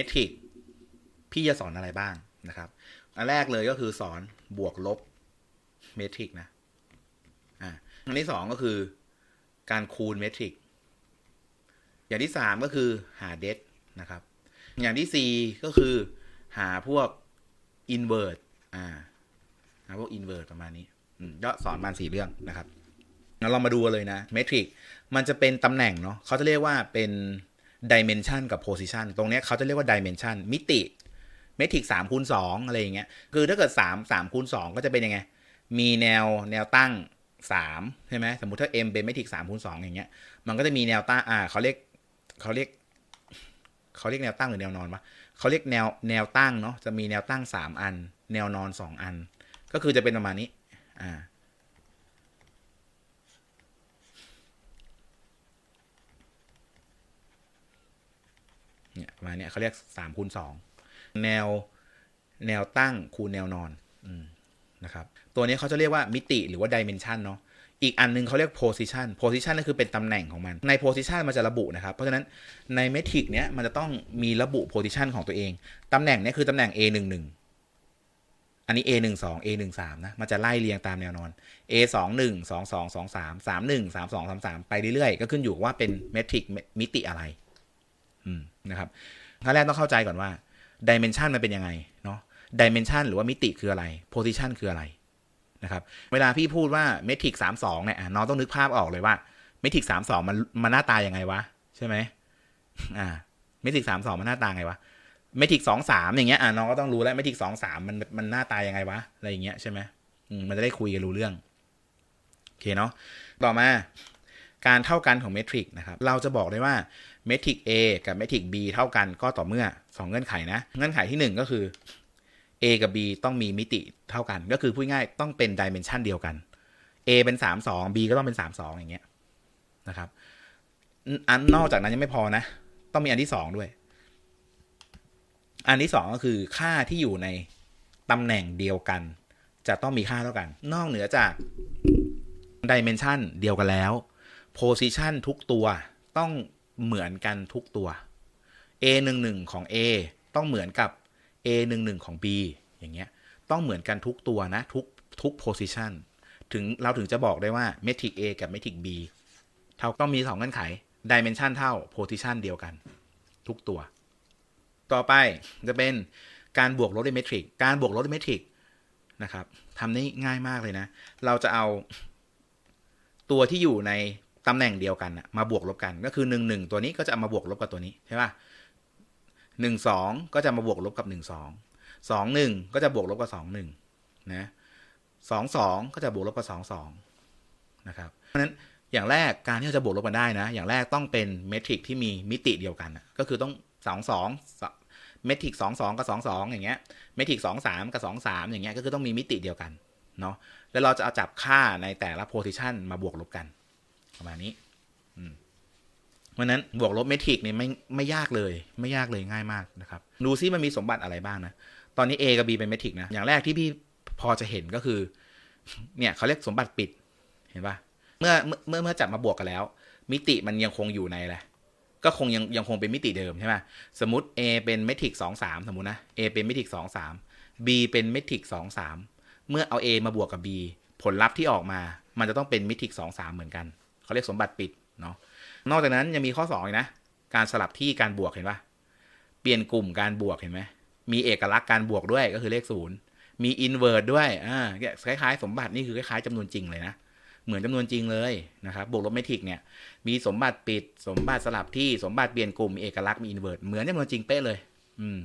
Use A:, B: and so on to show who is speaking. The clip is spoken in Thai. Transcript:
A: เมทริกพี่จะสอนอะไรบ้างนะครับ อันแรกเลยก็คือสอนบวกลบเมทริกนะ อ่าอันที่สองก็คือการคูณเมทริก อย่างที่สามก็คือหาเดตนะครับ อย่างที่สี่ก็คือหาพวกอินเวอร์ตอ่าหาพวกอินเวอร์ตประมาณนี้อืมก็สอนมาสี่เรื่องนะครับงั้นเรามาดูเลยนะเมทริกมันจะเป็นตำแหน่งเนาะเขาจะเรียกว่าเป็น ดิเมนชันกับโพซิชันตรงนี้เขาจะเรียกว่าดิเมนชันมิติเมทริกสามคูณสองอะไรอย่างเงี้ยคือถ้าเกิดสามสามคูณสองก็จะเป็นยังไง มีแนวแนวตั้งสามใช่ไหมสมมติถ้า m เป็นเมทริกสามคูณสองอย่างเงี้ยมันก็จะมีแนวตั้งอ่าเขาเรียกเขาเรียกเขาเรียกแนวตั้งหรือแนวนอนวะเขาเรียกแนวแนวตั้งเนาะจะมีแนวตั้งสามอัน แนวนอนสองอัน ก็คือจะเป็นประมาณนี้อ่า เนี่ยประ มาเนี้ยเขาเรียกสามคูณสองแนวแนวตั้งคูณแนวนอนอนะครับ ตัวนี้เขาจะเรียกว่ามิติหรือว่าดิเมนชันเนาะอีกอันนึงเขาเรียก position position ก็คือเป็นตำแหน่งของมัน ใน position มันจะระบุนะครับ เพราะฉะนั้นในเมทริกเนี้ยมันจะต้องมีระบุ position ของตัวเอง ตำแหน่งเนี้ยคือตำแหน่ง a 1 1อันนี้ a 1 2 a 1 3นะมันจะไล่เรียงตามแนวนอน a 2 1 2 2 2 3 3 1 3 2 3 3 ไปเรื่อยๆ ก็ขึ้นอยู่ว่าเป็นเมทริกมิติอะไร อืม นะครับขั้นแรกต้องเข้าใจก่อนว่าดิเมนชันมันเป็นยังไงเนาะดิเมนชันหรือว่ามิติคืออะไรโพซิชันคืออะไรนะครับเวลาพี่พูดว่าเมทริกสามสองเนี่ยน้องต้องนึกภาพออกเลยว่าเมทริกสามสองมันมันหน้าตายังไงวะ ใช่ไหมอ่าเมทริกสามสองมันหน้าตาไงวะเมทริกสองสามอย่างเงี้ยอ่าน้องก็ต้องรู้แล้วเมทริกสองสามมันมันหน้าตายังไงวะอะไรอย่างเงี้ยใช่ไหมมมันจะได้คุยกันรู้เรื่องโอเคเนาะต่อมาการเท่ากันของเมทริกนะครับ เราจะบอกได้ว่า เมทริก A กับเมทริก B เท่ากันก็ต่อเมื่อ 2 เงื่อนไขนะ เงื่อนไขที่ 1 ก็คือ A กับ B ต้องมีมิติเท่ากัน ก็คือพูดง่ายต้องเป็นดิเมนชันเดียวกัน A เป็น 3 2 B ก็ต้องเป็น 3 2 อย่างเงี้ยนะครับ อันนอกจากนั้นยังไม่พอนะ ต้องมีอันที่ 2 ด้วย อันที่ 2 ก็คือค่าที่อยู่ในตำแหน่งเดียวกัน จะต้องมีค่าเท่ากัน นอกเหนือจากดิเมนชันเดียวกันแล้ว position ทุกตัวต้อง เหมือนกันทุกตัว A 1 1 ของ A ต้องเหมือนกับ A 1 1 ของ B อย่างเงี้ยต้องเหมือนกันทุกตัวนะ ทุกทุก position ถึงเราถึงจะบอกได้ว่า metric A กับ metric B เท่าต้องมีสองเงื่อนไข dimension เท่า position เดียวกัน ทุกตัว ต่อไปจะเป็นการบวกลบด้วยเมทริก การบวกลบด้วยเมทริกนะครับทำได้ง่ายมากเลยนะ เราจะเอาตัวที่อยู่ใน ตำแหน่งเดียวกันมาบวกลบกันก็คือหนึ่งหนึ่งตัวนี้ก็จะมาบวกลบกับตัวนี้ใช่ป่ะหนึ่งสองก็จะมาบวกลบกับหนึ่งสองสองหนึ่งก็จะบวกลบกับสองหนึ่งนะสองสองก็จะบวกลบกับสองสองนะครับเพราะฉะนั้นอย่างแรกการที่เราจะบวกลบกันได้นะ อย่างแรกต้องเป็นเมทริกที่มีมิติเดียวกันก็คือต้องสองสองเมทริกสองสองกับสองสองอย่างเงี้ยเมทริกสองสามกับสองสามอย่างเงี้ยก็คือต้องมีมิติเดียวกันเนาะแล้วเราจะเอาจับค่าในแต่ละโพซิชันมาบวกลบกัน ประมาณนี้เพราะนั้นบวกลบเมทริกเนี่ยไม่ไม่ยากเลย ไม่ยากเลยง่ายมากนะครับ ดูซิมันมีสมบัติอะไรบ้างนะ ตอนนี้ A กับ B เป็นเมทริกนะ อย่างแรกที่พี่พอจะเห็นก็คือ เนี่ยเขาเรียกสมบัติปิด เห็นปะเมื่อเมื่อเมื่อจับมาบวกกันแล้ว มิติมันยังคงอยู่ในอะไรก็คงยังยังคงเป็นมิติเดิมใช่ไหมสมมติ A เป็นเมทริกสองสามสมมตินะ A เป็นเมทริกสองสาม B เป็นเมทริกสองสามเมื่อเอา A มาบวกกับ B ผลลัพธ์ที่ออกมา มันจะต้องเป็นมิทริกสองสามเหมือนกัน เขาเรียกสมบัติปิดเนาะนอกจากนั้นยังมีข้อสองอีกนะ การสลับที่การบวกเห็นปะเปลี่ยนกลุ่มการบวกเห็นไหมมีเอกลักษณ์การบวกด้วยก็คือเลขศูนย์มีอินเวอร์ด้วยอ่าคล้ายๆ สมบัตินี่คือคล้ายๆจำนวนจริงเลยนะเหมือนจำนวนจริงเลยนะครับ บวกลบเมทริกเนี่ย มีสมบัติปิด สมบัติสลับที่ สมบัติเปลี่ยนกลุ่มมีเอกลักษณ์มีอินเวอร์เหมือนจำนวนจริงเป๊ะเลย อืม